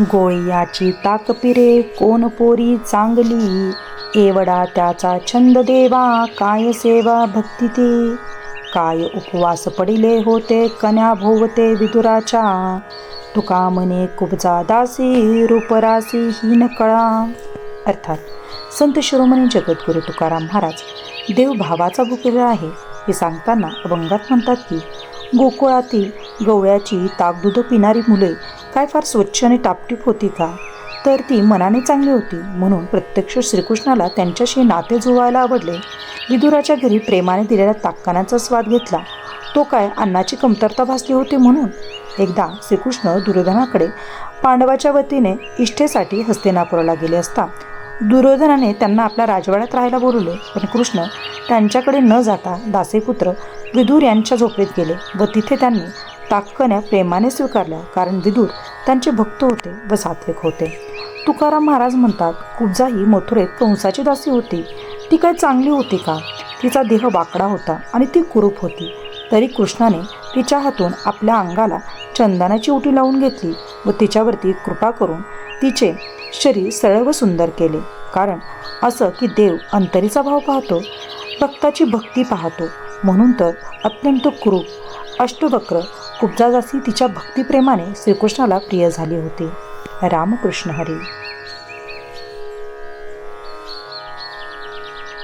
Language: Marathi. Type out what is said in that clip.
गोळियाची ताकपिरे कोण पोरी चांगली? एवढा त्याचा छंद देवा काय सेवा भक्ती ते? काय उपवास पडिले होते कन्या भोवते विदुराच्या? तुका म्हणे कुबजा दासी रूपरासी हीन कळा. अर्थात संत शिरोमणी जगद्गुरू तुकाराम महाराज देव भावाचा भुकेला आहे. हे सांगताना अभंगात म्हणतात की गोकुळातील गवळ्याची ताकदूध पिणारी मुले काय फार स्वच्छ आणि टापटीप होती का? तर ती मनाने चांगली होती. म्हणून प्रत्यक्ष श्रीकृष्णाला त्यांच्याशी नाते जुळवायला आवडले. विदुराच्या घरी प्रेमाने दिलेल्या ताक्कानाचा स्वाद घेतला. तो काय अन्नाची कमतरता भासली होती म्हणून? एकदा श्रीकृष्ण दुर्योधनाकडे पांडवाच्या वतीने इष्टेसाठी हस्तिनापुराला गेले असता दुर्योधनाने त्यांना आपल्या राजवाड्यात राहायला बोलवले. पण कृष्ण त्यांच्याकडे न जाता दासेपुत्र विदूर यांच्या झोपडीत गेले व तिथे त्यांनी ताककण्या प्रेमाने स्वीकारल्या कारण विदूर त्यांचे भक्त होते व सात्विक होते. तुकाराम महाराज म्हणतात कुब्जाही मथुरेत कंसाची दासी होती. ती काय चांगली होती का? तिचा देह वाकडा होता आणि ती कुरूप होती. तरी कृष्णाने तिच्या हातून आपल्या अंगाला चंदनाची उटी लावून घेतली व तिच्यावरती कृपा करून तिचे शरीर सरळ व सुंदर केले. कारण असं की देव अंतरीचा भाव पाहतो भक्ताची भक्ती पाहतो. म्हणून तर अत्यंत कुरूप अष्टवक्र कुब्जादासी तिच्या भक्तिप्रेमाने श्रीकृष्णाला प्रिय झाली होती. रामकृष्ण हरी.